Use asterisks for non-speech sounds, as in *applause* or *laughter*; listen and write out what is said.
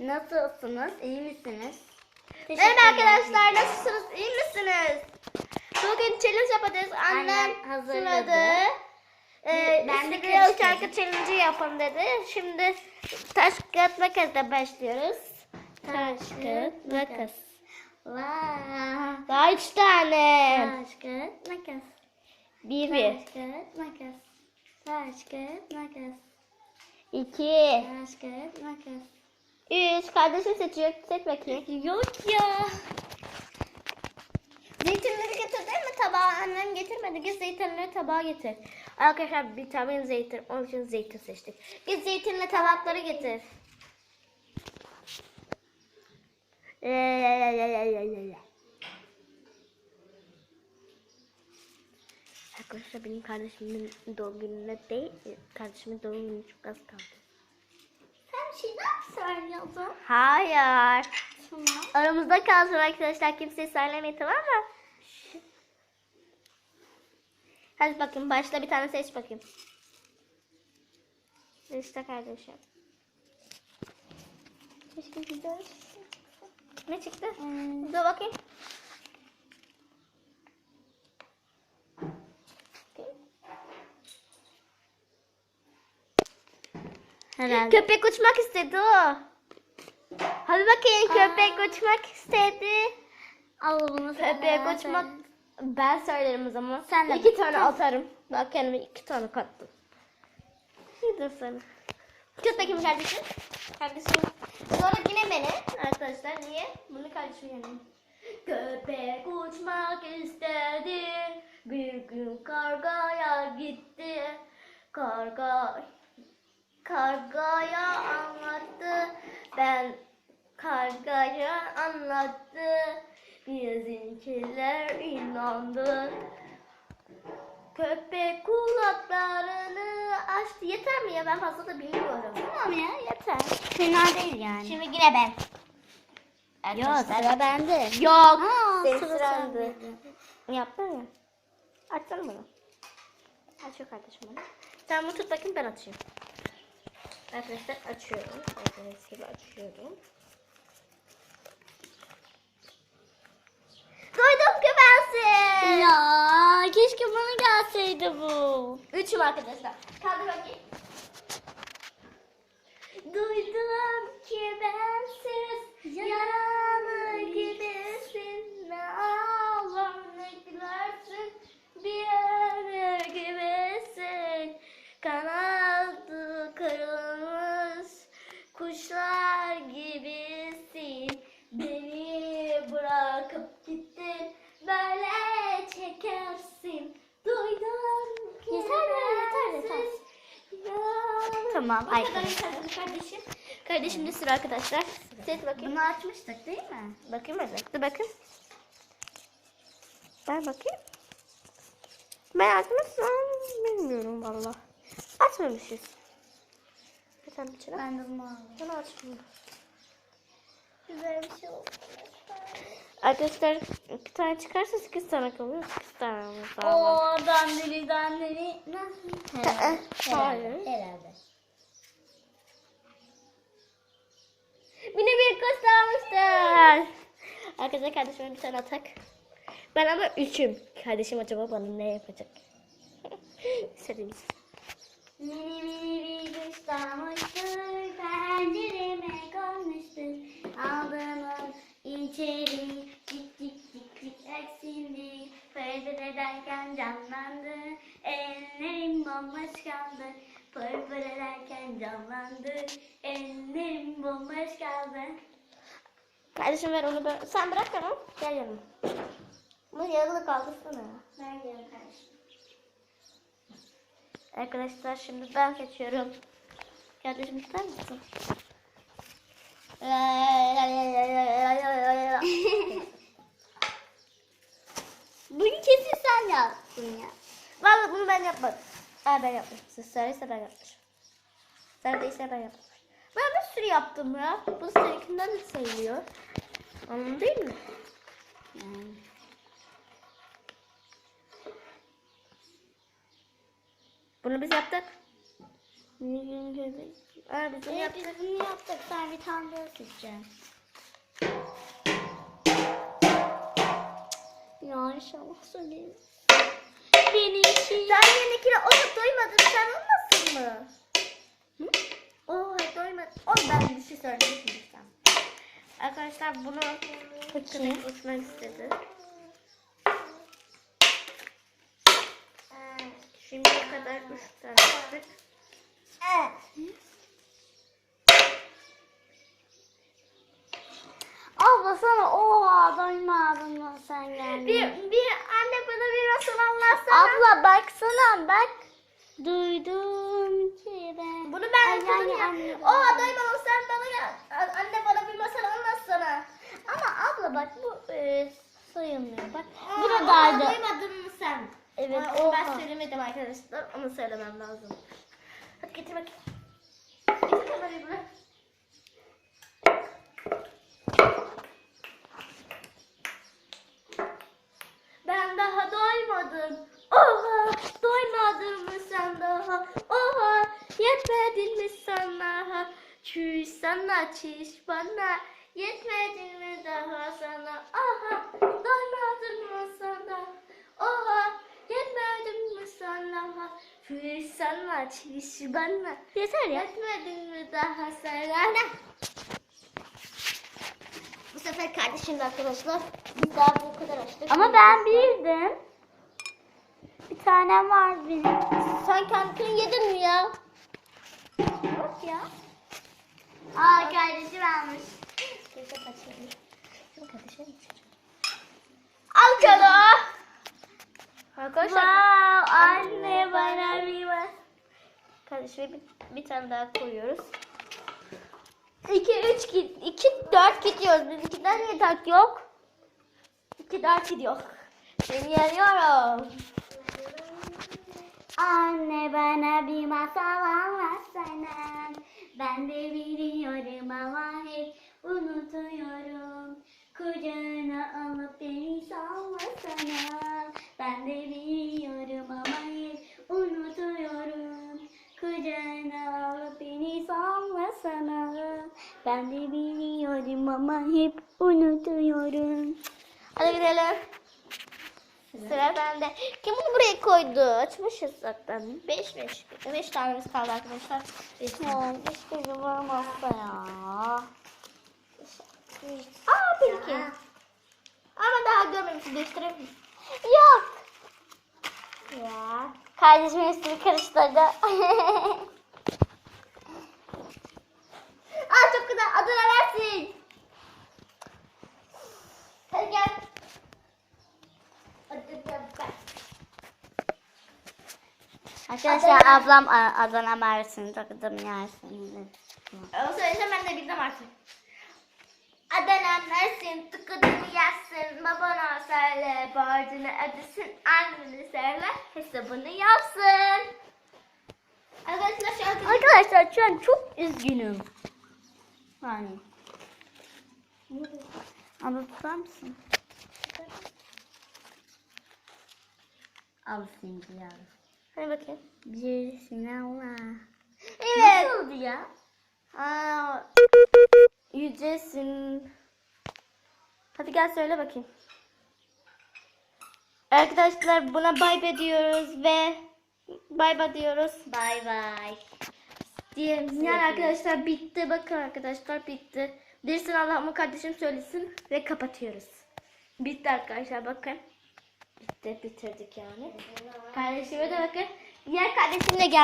Nasılsınız? İyi misiniz? Merhaba arkadaşlar nasılsınız? İyi misiniz? Bugün challenge yapacağız. Annem Annem hazırladı. Ee, Ben de karıştırdım. şarkı challenge yapalım dedi. Şimdi taş kağıt makasla başlıyoruz. Taş kağıt makas. Vay. Daha üç tane. Taş kağıt makas. Bir bir. Taş kağıt makas. Taş kağıt makas. İki. Taş kağıt makas. Üç. Kardeşim seçiyor. Seç bakayım. Yok ya. Zeytinleri getirdin mi tabağa? Annem getirmedi. Git zeytinleri tabağa getir. Arkadaşlar vitamin zeytin. Onun için zeytin seçtik. Git zeytinle tabakları getir. Arkadaşlar benim kardeşimin doğum gününe değil, kardeşimin doğum günü çok az kaldı. Söylüyordun? Hayır. Tamam. Aramızda kalsın arkadaşlar. Kimseye söylemeyin tamam mı? Hadi bakayım başla bir tane seç bakayım. İşte kardeşim. Keşke güzel bir şey. Ne çıktı? Hmm. Dur bakayım. Herhalde. Köpek uçmak istedi o. Hadi bakayım köpek uçmak istedi. Al bunu Köpek uçmak ben söylerim o zaman. Sen de iki tane atarım. Bak kendime iki tane kattım. Yedim sana. Tut bakayım kardeşim. Kardeşim. Sonra yine beni arkadaşlar. Niye? Bunu kardeşim yedim. Köpek uçmak istedi. Bir gün kargaya gitti. Karga kargaya anlattı. Ben kargaya anlattı. Bizimkiler inandı. Köpek kulaklarını açtı. Yeter mi ya? Ben fazla da bilmiyorum. Tamam ya Yeter. fena değil yani. Şimdi yine ben. Yok sıra bende. Yok. Aa, Senin sıra sendeydi. Yaptın mı? Açsana bunu. Açıyor kardeşim bunu. Sen bunu tut bakayım ben açayım. Arkadaşlar açıyorum. Gördüğünüz gibi açıyorum. Duydum ki bensin. Ya keşke bana gelseydi bu. Üçüm arkadaşlar. Kaldır bakayım. Duydum ki bensiz yaralı gibisin. Ne ağlar ne gülersin. Bir ömür gibisin. Kanadı kırılmış kuşlar gibisin. Beni bırakıp gittin. Böyle çekersin. Duydum ki Yeter ya, yeter, yeter. bensiz yaralı- Tamam, Bu kadar yeter kardeşim. Kardeşim de sıra arkadaşlar. Ses bakayım. Bunu açmıştık değil mi? Bakayım hadi. Dur bakın. Ben bakayım. Ben açmışsam bilmiyorum valla. Açmamışız. Bir çırak. Ben de bunu aldım. Bunu açmıyorum. Güzel bir şey oldu. Arkadaşlar iki tane çıkarsa sekiz tane kalıyor. Sekiz tane lazım. Oo dandeli dandeli. Nasıl? Herhalde. Hayır. Herhalde. Yine bir kuş almışlar. Arkadaşlar kardeşime bir tane atak. Ben ama üçüm. Kardeşim acaba bana ne yapacak? İstediğiniz. Mini mini bir kuş dalmıştır, pencereme konmuştur. Aldım onu içeri, cik cik cik cik eksindi. Fırfır ederken canlandı, ellerim bomboş kaldı. Fırfır ederken canlandı, ellerim bomboş kaldı. Kardeşim ver onu ben. Sen bırak onu. Gel yanıma. Bunu yarılı kaldırsana. Nerede kardeşim? Arkadaşlar şimdi ben seçiyorum. Kardeşim ister misin? *laughs* Bunu kesin sen yaptın ya. Vallahi bunu ben yapmadım. Aa ben yapmışım. Söyleyse ben yapmışım. Sen değilse ben yapmışım. Ben sürü yaptım ya. Bu seninkinden de sayılıyor. Anladın değil mi? Yani. Bunu biz yaptık. Aa, bizim Evet yaptık. biz bunu yaptık. Sen bir tane daha seçeceksin. Ya inşallah söyleyeyim. Benimki. Sen yenekine onu doymadın sen olmasın mı? Hı? Oh doymadın. Oh ben bir şey söylemiştim. Arkadaşlar bunu. Kıtık uçmak istedi. Şimdiye kadar üç tane yaptık. Abla sana oha doymadın mı sen geldin? Bir, bir anne bana bir masal anlatsana. Abla baksana bak. Duydum ki ben. Bunu ben Ay, yani ya. anne- Oha doymadım sen bana gel. Anne bana bir masal anlatsana. Ama abla bak bu e, sayılmıyor. Bak Aa, buradaydı. oha, Doymadın mı sen? Evet, Aa, onu ben söylemedim arkadaşlar. Onu söylemem lazım. Hadi getir bakayım. Getir kamerayı buraya. Ben daha doymadım. Oha doymadın mı sen daha? Oha yetmedin mi sen daha? Çüş sana çiş bana. Yetmedin mi daha sana? Aha doymadın mı sen daha? Oha yetmedin mi sen daha? Çüş çiş bana. Yeter ya. Yetmedin mi daha sana? Bu sefer kardeşimle arkadaşlar. Biz daha bu kadar açtık. Ama ben bildim. Bir tane var benim. Sen kendini yedin mi ya? Yok ya. Aa kardeşim almış. Al canı. Arkadaşlar. Wow, anne bana bir bak. Kardeşime bir, bir tane daha koyuyoruz. 2 3 git 2 4 gidiyoruz. Bizimkinden niye tak yok? 2 4 gidiyor. Seni yanıyorum. Anne bana bir masal anlatsana. Ben de biliyorum ama hep unutuyorum. Kucağına alıp beni sallasana. Ben de biliyorum ama hep unutuyorum. Kucağına alıp beni sallasana. Ben de biliyorum ama hep unutuyorum. Hadi gidelim. Sıra bende. Kim bunu buraya koydu? Açmışız zaten. 5 5. 5 tanemiz kaldı arkadaşlar. Beş tane. Ya keşke bir varmazsa ya. Aa peki. Ama daha görmemişim. Değiştirelim. Yok. Ya. Kardeşim üstünü karıştırdı. Aa çok güzel. Adına versin. Hadi gel. Arkadaşlar ablam A- Adana Mersin takdım yersin. O söylesem ben de bildim artık. Adana Mersin tıkadını yazsın söyle borcunu ödesin anneni söyle hesabını yapsın. Arkadaşlar şu an Arkadaşlar şu an çok üzgünüm. Yani. Abla tutar mısın? Al şimdi ya. Hadi bakayım. Birisine Allah. Evet. Nasıldı ya? Aa, yücesin. Hadi gel söyle bakayım. Arkadaşlar buna bay bay diyoruz ve bay bay diyoruz. Bay bay. Diyelim. Yani arkadaşlar bitti. Bakın arkadaşlar bitti. Dirsin Allah'ımı kardeşim söylesin ve kapatıyoruz. Bitti arkadaşlar bakın. Bitti bitirdik yani. Kardeşime de bakın. Diğer kardeşim de geldi.